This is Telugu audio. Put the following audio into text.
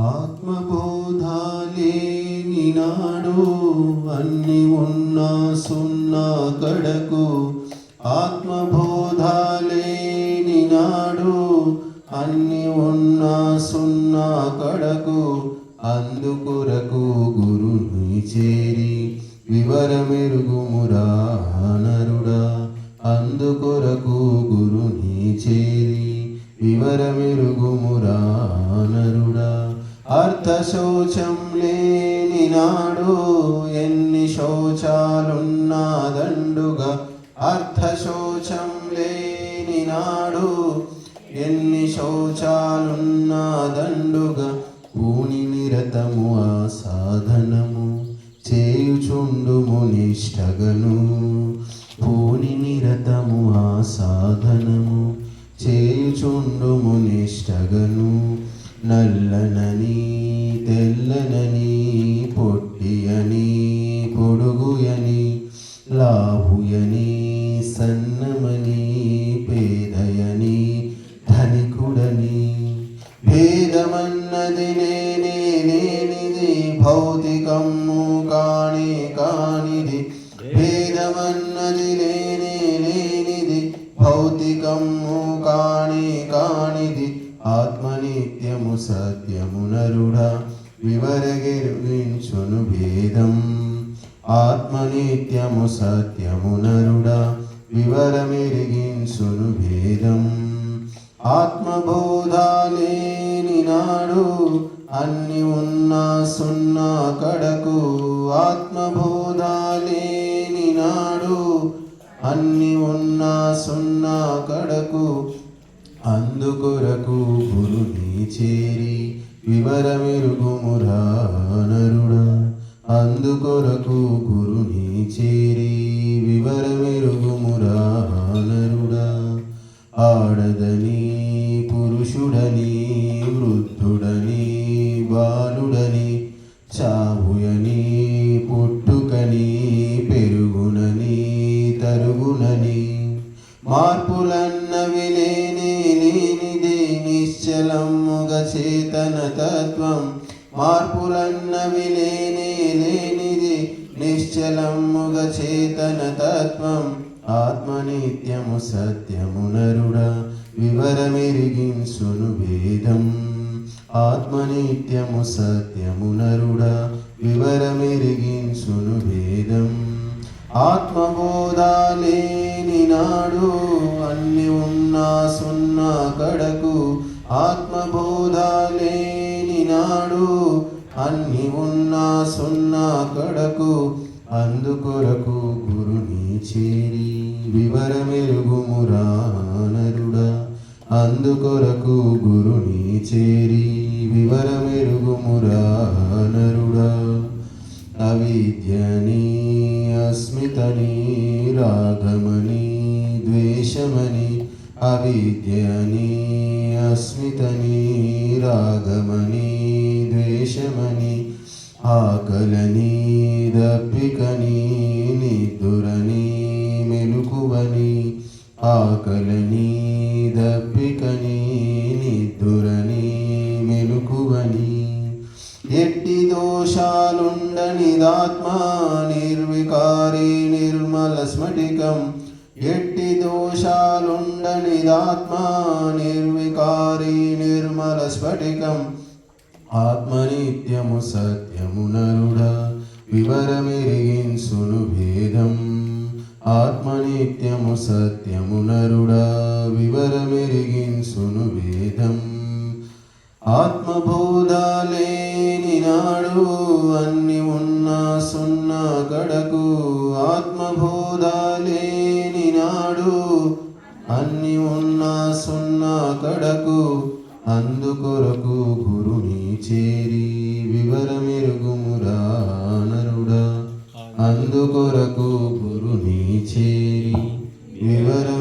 ఆత్మబోధాలే నినాడు అన్ని ఉన్నా సున్నా కడకు. ఆత్మబోధాలేనినాడు అన్ని ఉన్నా సున్నా కడకు. అందుకొరకు గురుని చేరి వివరమెరుగుమురా నరుడా అందుకొరకు గురుని చేరి వివరమెరుగుమురా నరుడా అర్థశోచం లేని నాడు ఎన్ని శోచాలున్నా దండుగా అర్థశోచం లేని నాడు ఎన్ని శౌచాలున్నాదండుగా. పూని నిరతము ఆ సాధనము. చేయుచుండుము నిష్టగను పూని నిరతము ఆ సాధనము. చేయుచుండుము నిష్టగను నల్లనని తెల్లనని పొట్టియని పొడుగుయని లాభుయని సన్నమని పేదయని ధనికుడని భేదమన్నది నేనే లేనిది భౌతికము కానీ కానిది. భేదమన్నది లేనే లేనిది భౌతికము కానీ కానిది. ఆత్మనిత్యము సత్యము నరుడా. వివరగెరుగించును భేదం. ఆత్మనిత్యము సత్యము నరుడా వివరమెరిగించును భేదం. ఆత్మబోధాలేని నాడు అన్ని ఉన్నా సున్నా కడకు. ఆత్మబోధాలేని నాడు అన్ని ఉన్నా సున్నా కడకు. అందుకొరకు గురుని చేరి వివరమెరుగుమురా నరుడా. అందుకొరకు గురుని చేరి వివరమెరుగుమురా నరుడా. ఆడదని పురుషుడని వృద్ధుడని బాలుడని చావుయని పుట్టుకని పెరుగునని తరుగునని మార్పులని చేతన తత్వం మార్పులన్నవి లేని లేనిది నిశ్చలముగ చేతన తత్వం ఆత్మనిత్యము సత్యమునరుడా వివరమిరిగించును వివరమెరిగింసును భేదం ఆత్మనిత్యము సత్యమునరుడా వివరమిరిగించును వివరమెరిగింసును భేదం ఆత్మబోధాలేని నాడు అన్ని ఉన్నా సున్నా కడకు ఆత్మబో ఉన్నాడు. అన్ని ఉన్నా సున్నా కడకు అందుకొరకు గురుని చేరి వివరమెరుగుమురానరుడా అందుకొరకు గురుని చేరి వివరమెరుగుమురానరుడా అవిద్యని అస్మితని రాగమని ద్వేషమని అవిద్యని అస్మితని రాగమని ఆకలని దప్పికని నిద్దురని మెలుకువని ఆకలని దప్పికని నిద్దురని మెలుకువని. ఎట్టి దోషాలుండనిదాత్మ నిర్వికారి నిర్మల స్ఫటికం. ఎట్టి దోషాలుండనిదాత్మ నిర్వికారి నిర్మల స్ఫటికం. ఆత్మనిత్యము సత్యము నరుడా వివరమెరిగింసును భేదం ఆత్మనిత్యము సత్యము నరుడా వివరమెరిగింసును భేదం ఆత్మబోధాలేని నాడు అన్ని ఉన్నా సున్నా గడకు. ఆత్మబోధాలేని నాడు అన్ని ఉన్నా సున్నా గడకు. అందుకొరకు గురుని చేరి వివరమిరుగుమురానరుడా అందుకొరకు గురుని చేరి వివరం